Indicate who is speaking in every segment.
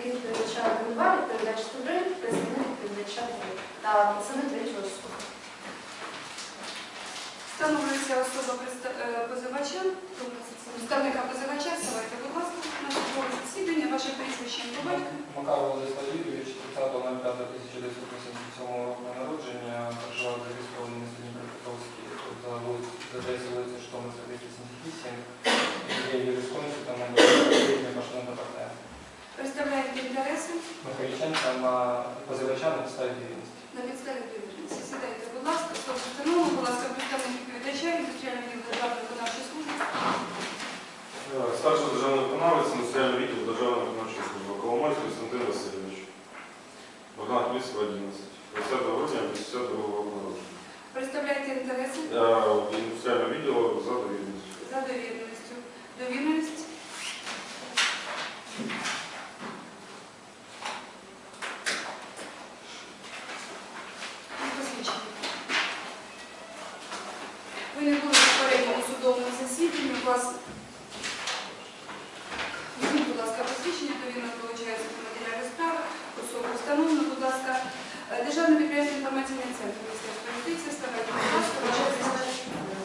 Speaker 1: засідання завівся представник позивача, представник відповідача голова, відповідач три, представник відповідача три та представник третього суду.
Speaker 2: Встановлюється особа е, позивача, представника позивача. Ставайте, будь ласка, на судове засідання. Ваше прізвище по батьку.
Speaker 3: Макаров Владислав Юрійович, 30.05.1997 року народження, проживав за військовим місті Дніпропетровській, за вулиці Житомирська, 278, є юрисконсультом, на машина департамент.
Speaker 2: Представляєте інтереси
Speaker 3: Михайліченка на позивача на підставі вірності.
Speaker 2: на підставі довіреності. Сідайте, будь ласка, особа встановлена, будь ласка, представник відповідача від Соціального відділу Державної виконавчої служби.
Speaker 4: Е, Старший державний виконавець Національного відділ Державної виконавчої служби Коломойський Константин Васильович. Богдан Хмельницького, 11. 20 грудня 52 року народження.
Speaker 2: Представляєте інтереси
Speaker 4: Я індустріального відділу за довірністю.
Speaker 2: за довіреністю. Довіреність. І посвідчення. Ви не були в попередньому судовому засіданні. У вас Візьміть, будь ласка, посвідчення, довірно долучається до матеріалів справи, особу встановлено, будь ласка, Е, Державне підприємство інформаційний центр Міністерства юстиції, прізвище.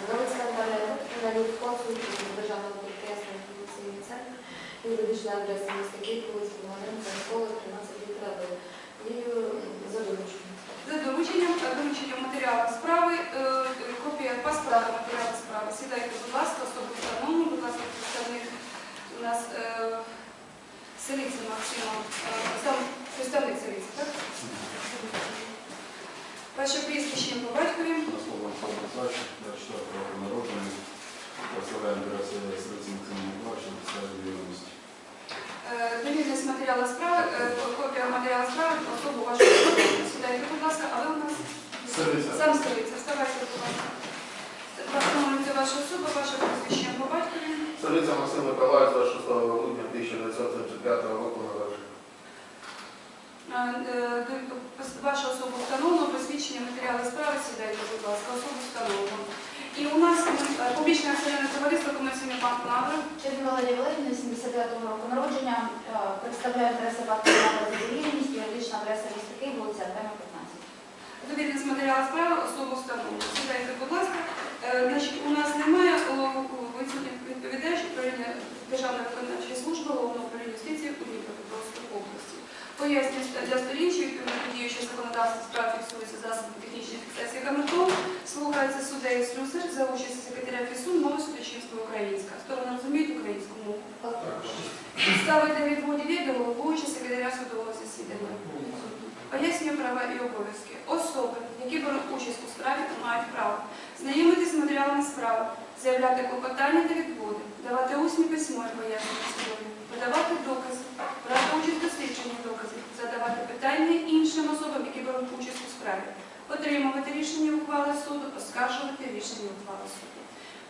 Speaker 1: Галицька Наталія Петрівна, консул Державного підприємства інформаційний центр, юридична адреса міста Київ, вулиця Володимира, школа, 13 літера Б. І за дорученням.
Speaker 2: За дорученням, дорученням матеріалу справи, е, копія паспорта матеріалу справи. Сідайте, будь ласка, особу встановлено, будь ласка, представник у нас е, Селіця Максима, е, сам представник Селіця, так? Ваше прізвище по батькові.
Speaker 5: Слово Олександр Петрович, 24 року народження. Представляю інтереси Сергія Максима Миколаївича на підставі довіреності.
Speaker 2: Е, матеріалу справи, е, копія матеріалу справи, особу вашого особу. Сідайте, будь ласка, а ви у нас? Сам Селіця, вставайте, будь ласка. Встановлюється ваша особа, ваше прізвище по батькові.
Speaker 6: Столиця Максим Миколаївич 26 грудня 1975 року народження.
Speaker 2: Е, Вашу особу встановлено, посвідчення матеріали справи, сідайте, будь ласка, особу встановлено. І у нас е, публічне акціонерне товариство комерційний банк «Навра».
Speaker 1: Червіна Валерія Валерівна, 75-го року народження, е, представляє інтереси банку «Навра» за довіреність, юридична адреса міста Київ, вулиця Артема, 15.
Speaker 2: Довідність матеріалу справи, особу встановлено. Сідайте, будь ласка. Значить, у нас немає о, о, відсутніх відповідач управління Державної виконавчої служби головного управління юстиції у Дніпропетровській області. Пояснюю для сторін, що законодавства справ фіксуються засоби технічної фіксації камертон, слухається суддею слюсар за участі секретаря ФІСУ, мова судочинства українська. Сторони розуміють українську мову. Підстави для відводів є до секретаря судового засідання. Пояснюю права і обов'язки. Особи, які беруть участь у справі, мають право знайомитися з матеріалами справи, заявляти клопотання та відводи, давати усні письмові пояснення справи, подавати докази, брати участь у дослідженні доказів, задавати питання беруть участь у справі, отримувати рішення ухвали суду, оскаржувати рішення ухвали суду.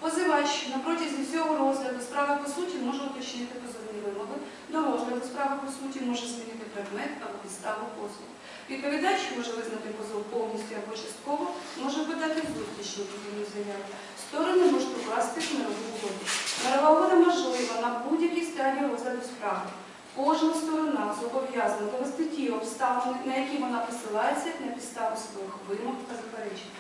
Speaker 2: Позивач на протязі всього розгляду справи по суті може уточнити позовні вимоги, до розгляду справи по суті може змінити предмет або підставу позову. Відповідач може визнати позов повністю або частково, може подати зустрічну позовну заяву. Сторони можуть укласти мирову угоду. Мирова угода можлива на будь-якій стадії розгляду справи. Кожна сторона зобов'язана довести ті обставини, на які вона посилається на підставу своїх вимог та заперечень.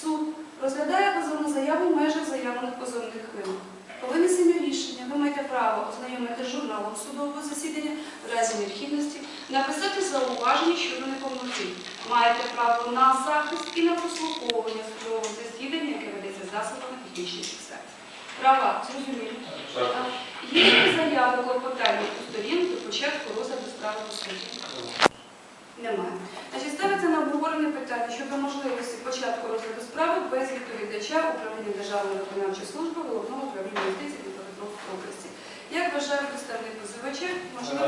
Speaker 2: Суд розглядає позовну заяву в межах заявлених позовних вимог. По винесенню рішення ви маєте право ознайомити журналом судового засідання в разі необхідності, написати зауваження щодо неповноти. Маєте право на захист і на прослуховування судового засідання, яке ведеться засобами технічної фіксації. Права, зрозумілі. Є заяви клопотання початку розгляду справи по суді? Немає. Значить, ставиться на обговорення питання щодо можливості початку розгляду справи без відповідача управління Державної виконавчої служби головного управління юстиції Дніпропетровської області. Як вважає представник позивача, можливо?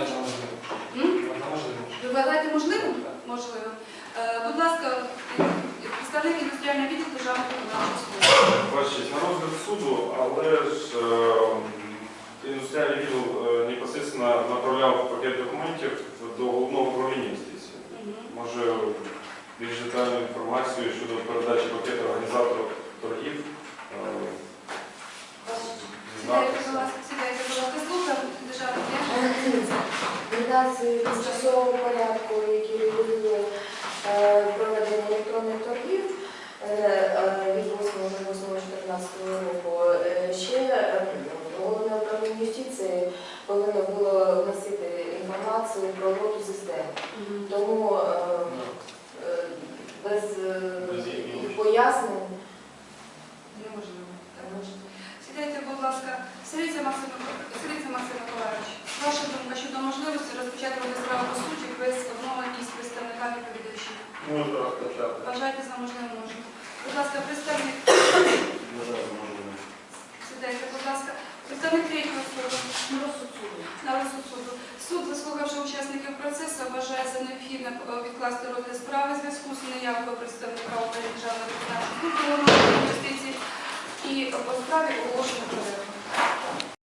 Speaker 2: Ви вважаєте можливим? Можливо. Е, Будь ласка, представник індустріального відділу Державної виконавчої служби.
Speaker 4: Бачить, на розгляд суду, але ж е, індустріальний відділ е, непосредственно направляв пакет документів до головного управління юстиції.
Speaker 2: Мгм.
Speaker 4: Може більш детальну інформацію щодо передачі пакету організатору торгів. е,
Speaker 2: Сідайте, будь
Speaker 4: Дізнатися.
Speaker 2: ласка, сідайте, будь ласка, слухаємо державний
Speaker 1: організації тимчасового порядку, які регулює проведення електронних торгів від 8.08.14 року, ще головне управління юстиції повинно було вносити інформацію про роботу системи. Тому е, е, без е,
Speaker 4: їх
Speaker 1: пояснень
Speaker 2: Неможливо.
Speaker 1: е, може,
Speaker 2: Сідайте, будь ласка, Сириця Максим Сириця Максим Миколаївич. Ваша думка щодо можливості розпочати справи по суті без обмовлень із представниками відповідачів.
Speaker 6: Можна розпочати.
Speaker 2: Вважаєте за можливе можна. Будь ласка, представник, сідайте, будь ласка, представник третього суду. На розсуд суду. Суд, заслухавши учасників процесу, вважає за необхідне е, відкласти розгляд справи в зв'язку з неявкою представника України Державної виконавчої служби юстиції і по справі оголошення перерву.